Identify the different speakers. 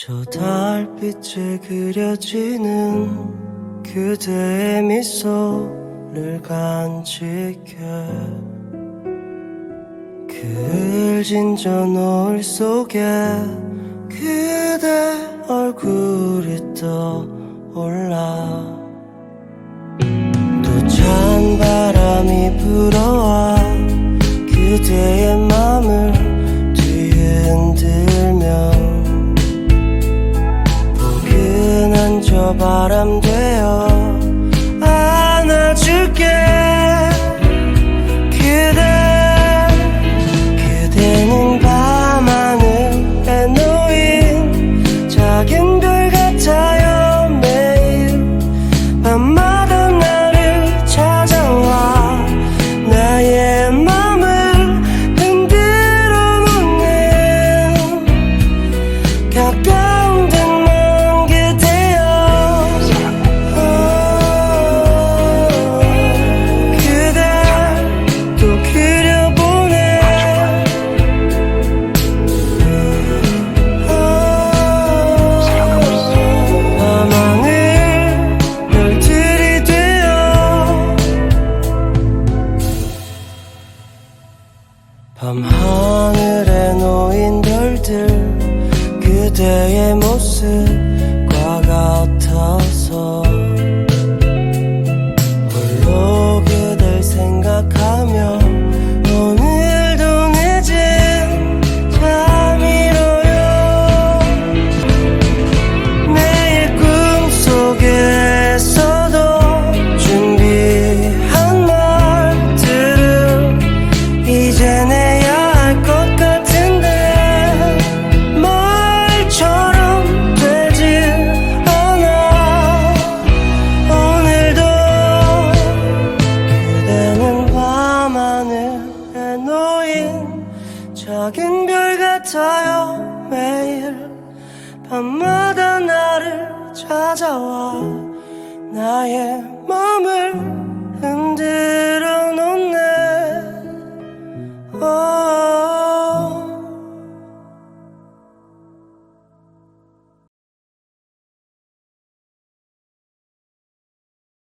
Speaker 1: 저 달빛에 그려지는 그대의 미소를 간직해 그 을진 저 노을 속에 그대 얼굴이 떠올라 바람 되어 밤하늘에 놓인 별들 그대의 작은 별 같아요 매일 밤마다 나를 찾아와 나의 맘을 흔들어 놓네 oh.